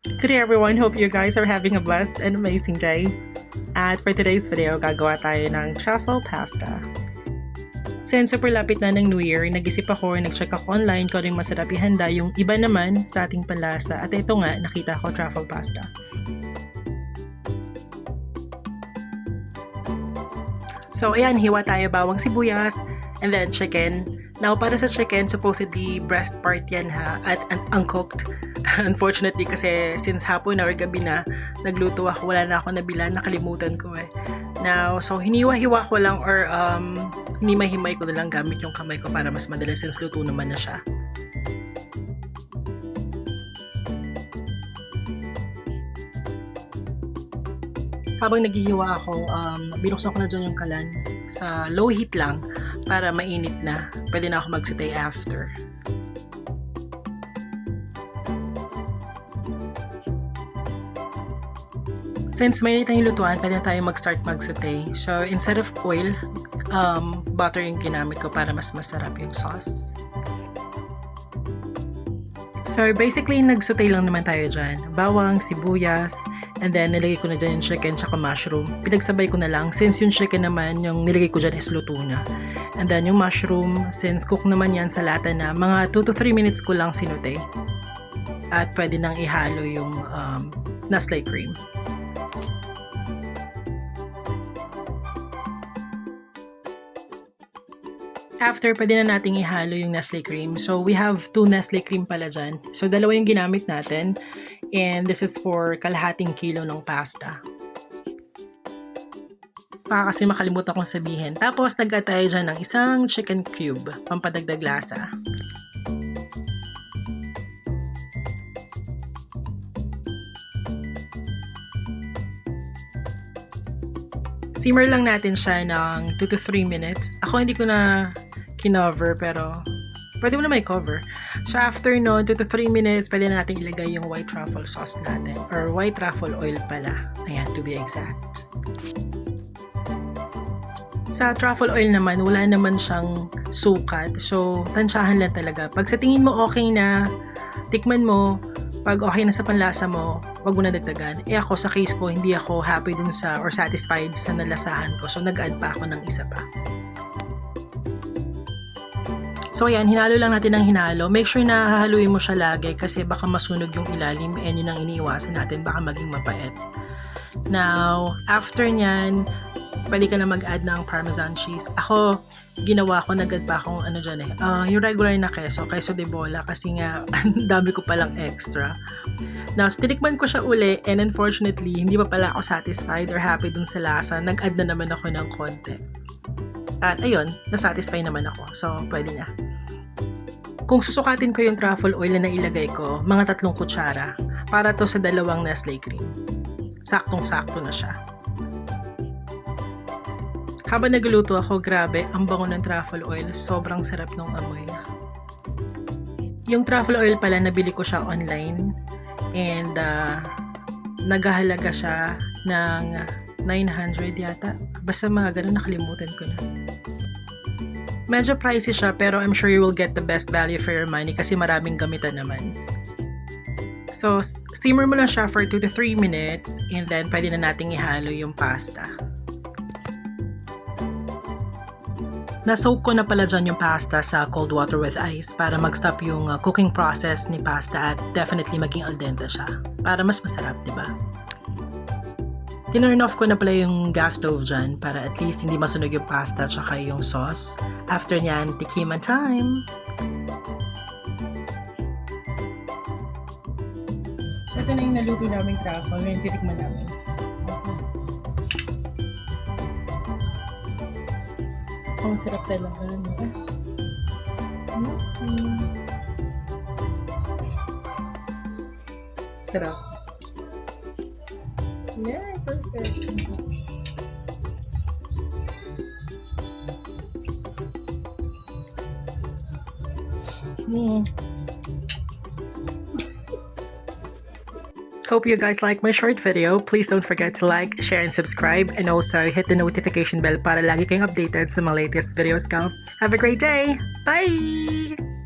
Good day everyone, hope you guys are having a blessed and amazing day. At for today's video, gagawa tayo ng truffle pasta. Since super lapit na ng New Year, nag-isip ako, nag-check ako online kung ano yung masarap ihanda yung iba naman sa ating panlasa. At ito nga, nakita ko truffle pasta. So ayan, hiwa tayo bawang sibuyas and then chicken. Now para sa chicken, supposedly breast part yan ha at, at uncooked. Unfortunately kasi since hapon na or gabi na, nagluto ako, wala na ako nabila, nakalimutan ko eh. Now, so hiniwa-hiwa ko lang or um, hinimay-himay ko na lang gamit yung kamay ko para mas madali since luto naman na siya. habang naghihiwa ako, um, binuksan ko na dyan yung kalan sa low heat lang para mainit na. Pwede na ako magsutay after. Since mainit na yung lutuan, pwede na tayo mag-start mag-saute. So, instead of oil, um, butter yung ginamit ko para mas masarap yung sauce. So, basically, nag-saute lang naman tayo dyan. Bawang, sibuyas, and then nilagay ko na dyan yung chicken tsaka mushroom. Pinagsabay ko na lang since yung chicken naman, yung nilagay ko dyan is luto na. And then yung mushroom, since cook naman yan sa lata na, mga 2 to 3 minutes ko lang sinute. At pwede nang ihalo yung um, Nestle cream. After, pwede na nating ihalo yung Nestle cream. So, we have two Nestle cream pala dyan. So, dalawa yung ginamit natin. And this is for kalahating kilo ng pasta. Baka kasi makalimutan kong sabihin. Tapos, nag tayo dyan ng isang chicken cube, pampadagdag lasa. Simmer lang natin siya ng 2 to 3 minutes. Ako hindi ko na kinover pero pwede mo na may cover. So after no, 2 to 3 minutes, pwede na natin ilagay yung white truffle sauce natin. Or white truffle oil pala. Ayan, to be exact. Sa truffle oil naman, wala naman siyang sukat. So, tansyahan lang talaga. Pag sa tingin mo okay na, tikman mo, pag okay na sa panlasa mo, wag mo na dagdagan. Eh ako, sa case ko, hindi ako happy dun sa, or satisfied sa nalasahan ko. So, nag-add pa ako ng isa pa. So ayan, hinalo lang natin ng hinalo. Make sure na hahaluin mo siya lagi kasi baka masunog yung ilalim and yun ang iniiwasan natin, baka maging mapait. Now, after nyan, pwede ka na mag-add ng parmesan cheese. Ako, ginawa ko, nag-add pa akong ano dyan eh, uh, yung regular na keso, keso de bola kasi nga, ang dami ko palang extra. Now, tinikman ko siya uli and unfortunately, hindi pa pala ako satisfied or happy dun sa lasa. Nag-add na naman ako ng konti. At ayun, nasatisfy naman ako. So, pwede na. Kung susukatin ko yung truffle oil na nailagay ko, mga tatlong kutsara, para to sa dalawang Nestle cream. Saktong-sakto na siya. Habang nagluluto ako, grabe, ang bango ng truffle oil. Sobrang sarap ng amoy. Yung truffle oil pala, nabili ko siya online. And, uh, naghahalaga siya ng 900 yata. Basta mga ganun, nakalimutan ko na. Medyo pricey siya, pero I'm sure you will get the best value for your money kasi maraming gamitan naman. So, simmer mo lang siya for 2 to 3 minutes and then pwede na nating ihalo yung pasta. Na-soak ko na pala dyan yung pasta sa cold water with ice para mag-stop yung uh, cooking process ni pasta at definitely maging al dente siya. Para mas masarap, di ba? Tinurn off ko na pala yung gas stove dyan para at least hindi masunog yung pasta tsaka yung sauce. After nyan, tikima time! So ito na yung naluto naming truffle, yung titikman namin. Ang sarap talaga, no? Mm-hmm. Sarap. Yeah, perfect. Hope you guys like my short video. Please don't forget to like, share, and subscribe. And also hit the notification bell para lagi kayong updated sa mga latest videos ko. Have a great day! Bye!